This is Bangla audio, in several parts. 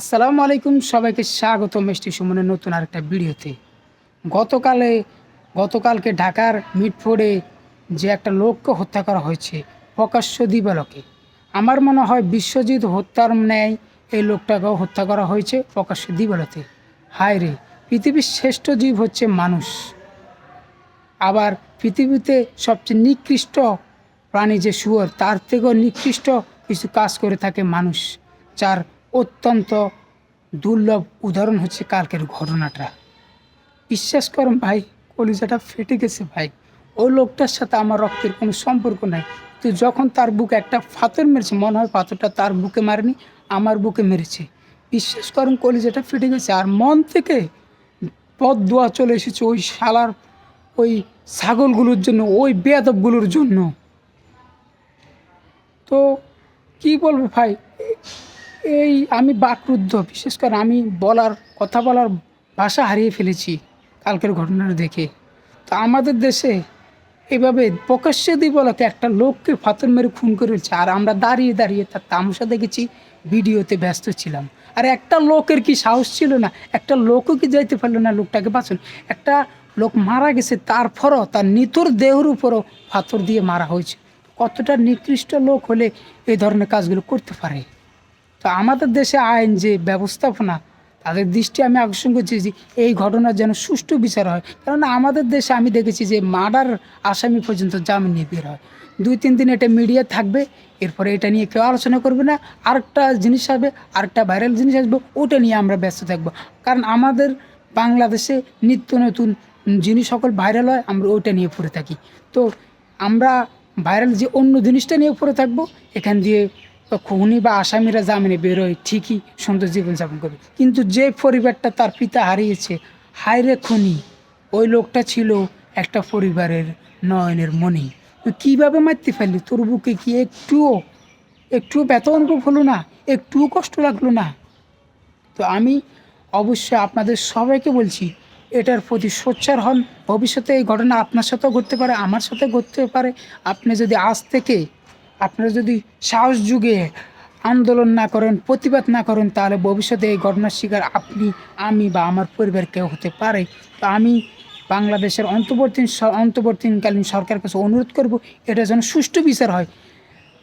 আসসালামু আলাইকুম, সবাইকে স্বাগত মিষ্টি সুমনের নতুন আরেকটা ভিডিওতে। গতকালে, গতকালকে ঢাকার মিটফোর্ডে যে একটা লোককে হত্যা করা হয়েছে, প্রকাশ্য দিবালকে। আমার মনে হয় বিশ্বজিৎ হত্যার ন্যায় এই লোকটাকেও হত্যা করা হয়েছে প্রকাশ্য দিবালতে। হায় রে, পৃথিবীর শ্রেষ্ঠ জীব হচ্ছে মানুষ। আবার পৃথিবীতে সবচেয়ে নিকৃষ্ট প্রাণী যে শুয়োর, তার থেকেও নিকৃষ্ট কিছু কাজ করে থাকে মানুষ, যার অত্যন্ত দুর্লভ উদাহরণ হচ্ছে কালকের ঘটনাটা। বিশ্বাস করুন ভাই, কলিজাটা ফেটে গেছে ভাই। ওই লোকটার সাথে আমার রক্তের কোনো সম্পর্ক নাই। তো যখন তার বুকে একটা ফাতর মেরেছে, মনে হয় পাথরটা তার বুকে মারেনি, আমার বুকে মেরেছে। বিশ্বাস করুন, কলিজাটা ফেটে গেছে। আর মন থেকে পথ দোয়া চলে এসেছে ওই শালার, ওই ছাগলগুলোর জন্য, ওই বেয়াদবগুলোর জন্য। তো কি বলব ভাই এই আমি বাকরুদ্ধ, বিশেষ করে আমি বলার, কথা বলার ভাষা হারিয়ে ফেলেছি কালকের ঘটনাটা দেখে। তো আমাদের দেশে এভাবে প্রকাশ্যে দিবলকে একটা লোককে ফাতর মেরে খুন করেছে আর আমরা দাঁড়িয়ে দাঁড়িয়ে তার তামসা দেখেছি, ভিডিওতে ব্যস্ত ছিলাম। আর একটা লোকের কি সাহস ছিল না? একটা লোকও কি যাইতে পারল না? লোকটাকে বাঁচুন। একটা লোক মারা গেছে, তারপরও তার নিতুর দেহর উপরও ফাতর দিয়ে মারা হয়েছে। কতটা নিকৃষ্ট লোক হলে এই ধরনের কাজগুলো করতে পারে? তো আমাদের দেশে আইন যে ব্যবস্থাপনা, তাদের দৃষ্টি আমি আকর্ষণ করছি যে এই ঘটনার যেন সুষ্ঠু বিচার হয়। কারণ আমাদের দেশে আমি দেখেছি যে মার্ডার আসামি পর্যন্ত জামিন নিয়ে বের হয়। দুই, তিন দিন এটা মিডিয়া থাকবে, এরপরে এটা নিয়ে কেউ আলোচনা করবে না। আরেকটা জিনিস আসবে, আরেকটা ভাইরাল জিনিস আসবে, ওটা নিয়ে আমরা ব্যস্ত থাকব। কারণ আমাদের বাংলাদেশে নিত্য নতুন জিনিস সকল ভাইরাল হয়, আমরা ওইটা নিয়ে পড়ে থাকি। তো আমরা ভাইরাল যে অন্য জিনিসটা নিয়ে পড়ে থাকব, এখান দিয়ে খুনি বা আসামিরা জামিনে বেরোয়, ঠিকই সুন্দর জীবনযাপন করবে। কিন্তু যে পরিবারটা তার পিতা হারিয়েছে, হায়রে খুনি, ওই লোকটা ছিল একটা পরিবারের নয়নের তুই কীভাবে মারতে পারলি? তোর বুকে কি একটুও একটুও ব্যথা অনুভব হলো না? একটুও কষ্ট লাগল না? তো আমি অবশ্যই আপনাদের সবাইকে বলছি, এটার প্রতি সোচ্চার হন। ভবিষ্যতে এই ঘটনা আপনার সাথেও ঘটতে পারে, আমার সাথে ঘটতে পারে। আপনি যদি আজ থেকে আপনারা যদি সাহস যুগে আন্দোলন না করেন, প্রতিবাদ না করেন, তাহলে ভবিষ্যতে এই ঘটনার শিকার আপনি, আমি বা আমার পরিবার কেউ হতে পারে। তো আমি বাংলাদেশের অন্তর্বর্তী অন্তর্বর্তীকালীন সরকারের কাছে অনুরোধ করব, এটা যেন সুষ্ঠু বিচার হয়।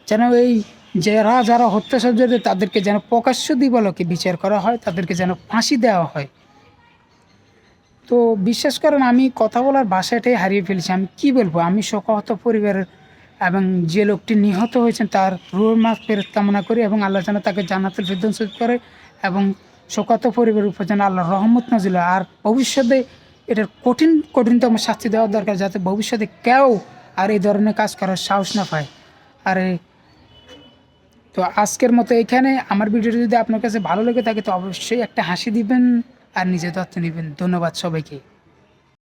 যেন এই যারা যারা হত্যা তাদেরকে যেন প্রকাশ্য দিবলকে বিচার করা হয়, তাদেরকে যেন ফাঁসি দেওয়া হয়। তো বিশ্বাস করেন, আমি কথা বলার ভাষাটাই হারিয়ে ফেলেছি। আমি কি বলব? আমি শোকাহত পরিবারের এবং যে লোকটি নিহত হয়েছেন তার রুহ মাস ফেরত কামনা করি এবং আল্লাহ যেন তাকে জান্নাতুল ফিরদৌস করে এবং শোকাহত পরিবারের উপর যেন আল্লাহ রহমত নাজিল আর ভবিষ্যতে এটার কঠিন, কঠিনতম শাস্তি দেওয়া দরকার যাতে ভবিষ্যতে কেউ আর এই ধরনের কাজ করার সাহস না পায়। আর, তো আজকের মতো এখানে। আমার ভিডিওটি যদি আপনার কাছে ভালো লেগে থাকে তো অবশ্যই একটা হাসি দিবেন আর নিজে তথ্য নেবেন। ধন্যবাদ সবাইকে।